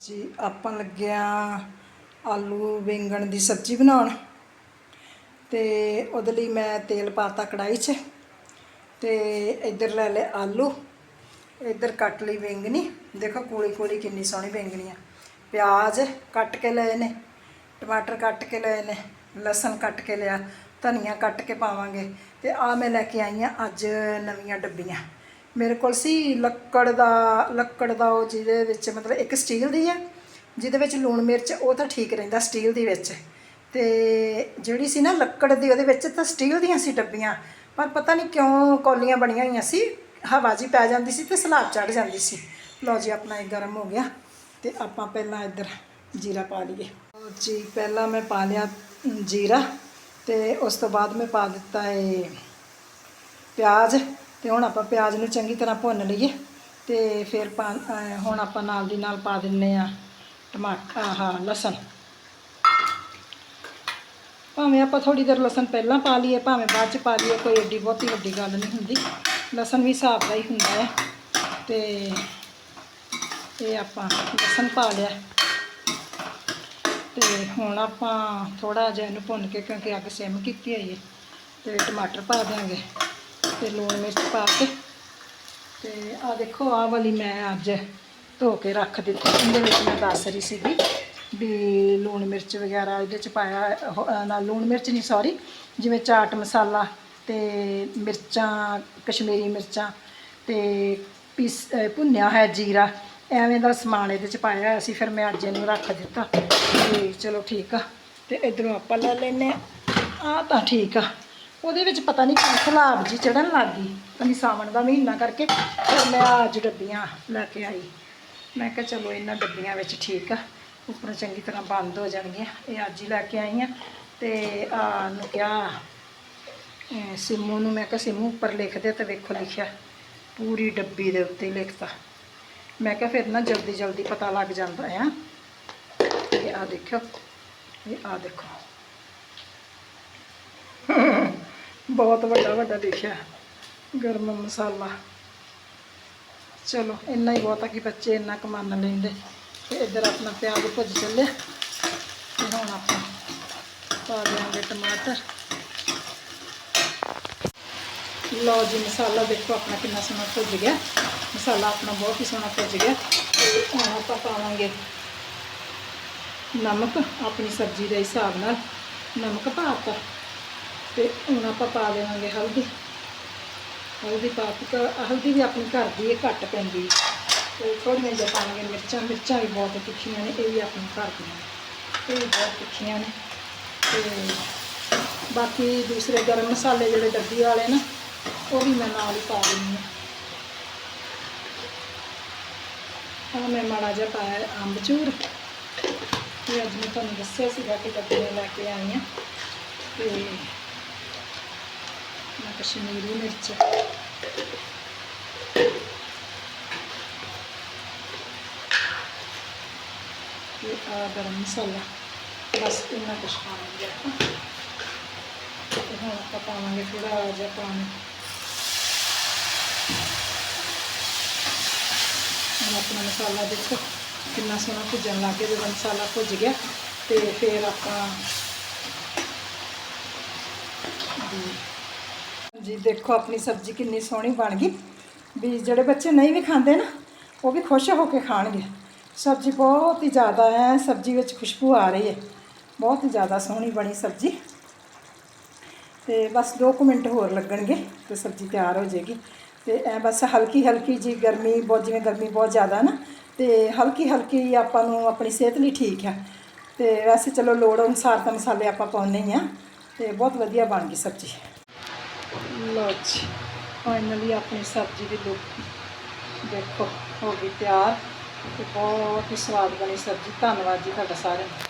ਜੀ, ਆਪਾਂ ਲੱਗਿਆ ਆਲੂ ਬੈਂਗਣ ਦੀ ਸਬਜ਼ੀ ਬਣਾਉਣ। ਤੇ ਉਹਦੇ ਲਈ ਮੈਂ ਤੇਲ ਪਾਤਾ ਕੜਾਈ 'ਚ ਤੇ ਇੱਧਰ ਲੈ ਲਏ ਆਲੂ। ਇੱਧਰ ਕੱਟ ਲਈ ਬੈਂਗਣੀ ਦੇਖੋ ਕੋਲੀ ਕੋਲੀ ਕਿੰਨੀ ਸੋਹਣੀ ਬੈਂਗਣੀ ਆ। ਪਿਆਜ਼ ਕੱਟ ਕੇ ਲਏ ਨੇ, ਟਮਾਟਰ ਕੱਟ ਕੇ ਲਏ ਨੇ, ਲਸਣ ਕੱਟ ਕੇ ਲਿਆ, ਧਨੀਆ ਕੱਟ ਕੇ ਪਾਵਾਂਗੇ। ਤੇ ਆ ਮੈਂ ਲੈ ਕੇ ਆਈ ਆ ਅੱਜ ਨਵੀਆਂ ਡੱਬੀਆਂ। ਮੇਰੇ ਕੋਲ ਸੀ ਲੱਕੜ ਦਾ ਲੱਕੜ ਦਾ ਉਹ ਜਿਹਦੇ ਵਿੱਚ ਮਤਲਬ ਇੱਕ ਸਟੀਲ ਦੀ ਹੈ, ਜਿਹਦੇ ਵਿੱਚ ਲੂਣ ਮਿਰਚ, ਉਹ ਤਾਂ ਠੀਕ ਰਹਿੰਦਾ ਸਟੀਲ ਦੀ ਵਿੱਚ। ਤੇ ਜਿਹੜੀ ਸੀ ਨਾ ਲੱਕੜ ਦੀ, ਉਹਦੇ ਵਿੱਚ ਤਾਂ ਸਟੀਲ ਦੀਆਂ ਸੀ ਡੱਬੀਆਂ, ਪਰ ਪਤਾ ਨਹੀਂ ਕਿਉਂ ਕੌਲੀਆਂ ਬਣੀਆਂ ਹੋਈਆਂ ਸੀ, ਹਵਾ ਜੀ ਪੈ ਜਾਂਦੀ ਸੀ ਤੇ ਸਲਾਬ ਚੜ ਜਾਂਦੀ ਸੀ। ਲਓ ਜੀ, ਆਪਣਾ ਇਹ ਗਰਮ ਹੋ ਗਿਆ ਤੇ ਆਪਾਂ ਪਹਿਲਾਂ ਇੱਧਰ ਜੀਰਾ ਪਾ ਲਈਏ। ਜੀ, ਪਹਿਲਾਂ ਮੈਂ ਪਾ ਲਿਆ ਜੀਰਾ ਤੇ ਉਸ ਤੋਂ ਬਾਅਦ ਮੈਂ ਪਾ ਦਿੱਤਾ ਇਹ ਪਿਆਜ਼। ਤੇ ਹੁਣ ਆਪਾਂ ਪਿਆਜ਼ ਨੂੰ ਚੰਗੀ ਤਰ੍ਹਾਂ ਭੁੰਨ ਲਈਏ ਤੇ ਫਿਰ ਪਾ ਹੁਣ ਆਪਾਂ ਨਾਲ ਦੀ ਨਾਲ ਪਾ ਦਿੰਨੇ ਆ ਟਮਾਟਰ ਆਹ, ਲਸਣ। ਭਾਵੇਂ ਆਪਾਂ ਥੋੜੀ ਦੇਰ ਲਸਣ ਪਹਿਲਾਂ ਪਾ ਲਈਏ, ਭਾਵੇਂ ਬਾਅਦ ਚ ਪਾ ਲਈਏ, ਕੋਈ ਏਡੀ ਬਹੁਤੀ ਵੱਡੀ ਗੱਲ ਨਹੀਂ ਹੁੰਦੀ। ਲਸਣ ਵੀ ਹਿਸਾਬ ਦਾ ਹੀ ਹੁੰਦਾ ਹੈ। ਤੇ ਇਹ ਆਪਾਂ ਲਸਣ ਪਾ ਲਿਆ। ਤੇ ਹੁਣ ਆਪਾਂ ਥੋੜਾ ਜਿਹਾ ਇਹਨੂੰ ਭੁੰਨ ਕੇ, ਕਿਉਂਕਿ ਅੱਗ ਸਿਮ ਕੀਤੀ ਹੋਈ ਹੈ, ਤੇ ਟਮਾਟਰ ਪਾ ਦਿਆਂਗੇ। ਤੇ ਲੂਣ ਮਿਰਚ ਪਾ ਕੇ। ਤੇ ਆ ਦੇਖੋ ਆਹ ਵਾਲੀ ਮੈਂ ਅੱਜ ਧੋ ਕੇ ਰੱਖ ਦਿੱਤੀ। ਇਹਦੇ ਵਿੱਚ ਮੈਂ ਦੱਸ ਰਹੀ ਸੀਗੀ ਵੀ ਲੂਣ ਮਿਰਚ ਵਗੈਰਾ ਇਹਦੇ ਚ ਪਾਇਆ ਉਹ, ਨਾ ਲੂਣ ਮਿਰਚ ਨਹੀਂ ਸੌਰੀ ਜਿਵੇਂ ਚਾਟ ਮਸਾਲਾ ਤੇ ਮਿਰਚਾਂ ਕਸ਼ਮੀਰੀ ਮਿਰਚਾਂ ਤੇ ਪੀਸ ਭੁੰਨਿਆ ਹੋਇਆ ਜੀਰਾ ਐਵੇਂ ਦਾ ਸਮਾਨ ਇਹਦੇ ਚ ਪਾਇਆ ਹੋਇਆ ਸੀ ਫਿਰ ਮੈਂ ਅੱਜ ਇਹਨੂੰ ਰੱਖ ਦਿੱਤਾ। ਤੇ ਚਲੋ ਠੀਕ ਆ ਤੇ ਇਧਰੋਂ ਆਪਾਂ ਲੈ ਲੈਨੇ ਆ ਆਹ ਤਾਂ ਠੀਕ ਆ। ਉਹਦੇ ਵਿੱਚ ਪਤਾ ਨਹੀਂ ਕਿਉਂ ਸਲਾਬ ਜੀ ਚੜਨ ਲੱਗ ਗਈ। ਅਸੀਂ ਸਾਵਣ ਦਾ ਮਹੀਨਾ ਕਰਕੇ ਫਿਰ ਮੈਂ ਅੱਜ ਡੱਬੀਆਂ ਲੈ ਕੇ ਆਈ। ਮੈਂ ਕਿਹਾ ਚਲੋ ਇਹਨਾਂ ਡੱਬੀਆਂ ਵਿੱਚ ਠੀਕ ਆ, ਉੱਪਰੋਂ ਚੰਗੀ ਤਰ੍ਹਾਂ ਬੰਦ ਹੋ ਜਾਣਗੀਆਂ। ਇਹ ਅੱਜ ਹੀ ਲੈ ਕੇ ਆਈ ਆ ਤੇ ਆ ਨੂੰ ਕਿਹਾ, ਅਹ ਸਿੰਮੂ ਨੂੰ ਮੈਂ ਕਿਹਾ, ਸਿੰਮੂ ਉੱਪਰ ਲਿਖ ਦੇ ਤੇ ਵੇਖੋ ਲਿਖਿਆ, ਪੂਰੀ ਡੱਬੀ ਦੇ ਉੱਤੇ ਲਿਖਤਾ। ਮੈਂ ਕਿਹਾ ਫਿਰ ਨਾ ਜਲਦੀ ਜਲਦੀ ਪਤਾ ਲੱਗ ਜਾਂਦਾ ਆ। ਇਹ ਆ ਦੇਖੋ ਇਹ ਆ ਦੇਖੋ। ਬਹੁਤ ਵੱਡਾ ਵੱਡਾ ਲਿਖਿਆ ਗਰਮ ਮਸਾਲਾ। ਚਲੋ, ਇੰਨਾ ਹੀ ਬਹੁਤ ਆ ਕਿ ਬੱਚੇ ਇੰਨਾ ਕੁ ਮੰਨ ਲੈਂਦੇ। ਤੇ ਇੱਧਰ ਆਪਣਾ ਪਿਆਜ਼ ਭੁੱਜ ਚੱਲਿਆ। ਤੇ ਹੁਣ ਆਪਾਂ ਪਾ ਦਿਆਂਗੇ ਟਮਾਟਰ। ਲਓ ਜੀ, ਮਸਾਲਾ ਦੇਖੋ ਆਪਣਾ ਕਿੰਨਾ ਸੋਹਣਾ ਭੁੱਜ ਗਿਆ। ਮਸਾਲਾ ਆਪਣਾ ਬਹੁਤ ਹੀ ਸੋਹਣਾ ਭੁੱਜ ਗਿਆ। ਤੇ ਹੁਣ ਆਪਾਂ ਪਾਵਾਂਗੇ ਨਮਕ, ਆਪਣੀ ਸਬਜ਼ੀ ਦੇ ਹਿਸਾਬ ਨਾਲ। ਨਮਕ ਪਾਤਾ ਤੇ ਹੁਣ ਆਪਾਂ ਪਾ ਦੇਵਾਂਗੇ ਹਲਦੀ। ਹਲਦੀ ਪਾ ਕੇ ਹਲਦੀ ਵੀ ਆਪਣੀ ਘਰ ਦੀ ਹੈ ਘੱਟ ਪੈਂਦੀ। ਹੈ ਤੇ ਥੋੜ੍ਹੀਆਂ ਜਿਹਾ ਪਾਵਾਂਗੇ ਮਿਰਚਾਂ ਮਿਰਚਾਂ ਵੀ ਬਹੁਤ ਤਿੱਖੀਆਂ ਨੇ, ਇਹ ਵੀ ਆਪਣੇ ਘਰ ਦੀਆਂ ਇਹ ਵੀ ਬਹੁਤ ਤਿੱਖੀਆਂ ਨੇ। ਤੇ ਬਾਕੀ ਦੂਸਰੇ ਗਰਮ ਮਸਾਲੇ ਜਿਹੜੇ ਡੱਬੀ ਵਾਲੇ ਨਾ, ਉਹ ਵੀ ਮੈਂ ਨਾਲ ਹੀ ਪਾ ਦਿੰਦੀ ਹਾਂ। ਆਹ ਮੈਂ ਮਾੜਾ ਜਿਹਾ ਪਾਇਆ ਅੰਬਚੂਰ। ਇਹ ਅੱਜ ਮੈਂ ਤੁਹਾਨੂੰ ਦੱਸਿਆ ਸੀਗਾ ਕਿ ਡੱਬੀਆਂ ਲੈ ਕੇ ਆਈ ਹਾਂ। ਤੇ ਮੈਂ ਕਸ਼ਮੀਰੀ ਮਿਰਚ ਤੇ ਆ ਗਰਮ ਮਸਾਲਾ ਬਸ ਇੰਨਾ ਕੁਛ ਪਾਵਾਂਗੇ ਆਪਾਂ ਤੇ ਹੁਣ ਆਪਾਂ ਪਾਵਾਂਗੇ ਥੋੜਾ ਜਿਹਾ ਪਾਣੀ ਹੁਣ ਆਪਣਾ ਮਸਾਲਾ ਦੇਖੋ ਕਿੰਨਾ ਸੋਹਣਾ ਭੁੱਜਣ ਲੱਗ ਗਿਆ ਜਦੋਂ ਮਸਾਲਾ ਭੁੱਜ ਗਿਆ ਤੇ ਫਿਰ ਆਪਾਂ ਜੀ- ਦੇਖੋ ਆਪਣੀ ਸਬਜ਼ੀ ਕਿੰਨੀ ਸੋਹਣੀ ਬਣ ਗਈ। ਵੀ ਜਿਹੜੇ ਬੱਚੇ ਨਹੀਂ ਵੀ ਖਾਂਦੇ ਨਾ, ਉਹ ਵੀ ਖੁਸ਼ ਹੋ ਕੇ ਖਾਣਗੇ। ਸਬਜ਼ੀ ਬਹੁਤ ਹੀ ਜ਼ਿਆਦਾ ਹੈ, ਸਬਜ਼ੀ ਵਿੱਚ ਖੁਸ਼ਬੂ ਆ ਰਹੀ ਹੈ। ਬਹੁਤ ਹੀ ਜ਼ਿਆਦਾ ਸੋਹਣੀ ਬਣੀ ਸਬਜ਼ੀ। ਤੇ ਬਸ 2 ਮਿੰਟ ਹੋਰ ਲੱਗਣਗੇ ਤੇ ਸਬਜ਼ੀ ਤਿਆਰ ਹੋ ਜਾਏਗੀ। ਤੇ ਐ ਬਸ ਹਲਕੀ ਹਲਕੀ ਜੀ ਗਰਮੀ ਬਹੁਤ, ਜਿਵੇਂ ਗਰਮੀ ਬਹੁਤ ਜ਼ਿਆਦਾ ਨਾ, ਤੇ ਹਲਕੀ ਹਲਕੀ ਆਪਾਂ ਨੂੰ ਆਪਣੀ ਸਿਹਤ ਲਈ ਠੀਕ ਹੈ। ਤੇ ਵੈਸੇ ਚਲੋ ਲੋੜ ਅਨੁਸਾਰ ਤਾਂ ਮਸਾਲੇ ਆਪਾਂ ਪਾਉਣੇ ਹੀ ਆ ਤੇ ਬਹੁਤ ਵਧੀਆ ਬਣ ਗਈ ਸਬਜ਼ੀ। ਲੋ ਜੀ ਫਾਈਨਲੀ ਆਪਣੀ ਸਬਜ਼ੀ ਦੀ ਲੁੱਕ ਦੇਖੋ, ਹੋ ਗਈ ਤਿਆਰ ਤੇ ਬਹੁਤ ਹੀ ਸਵਾਦ ਬਣੀ ਸਬਜ਼ੀ। ਧੰਨਵਾਦ ਜੀ ਤੁਹਾਡਾ ਸਾਰਿਆਂ ਦਾ।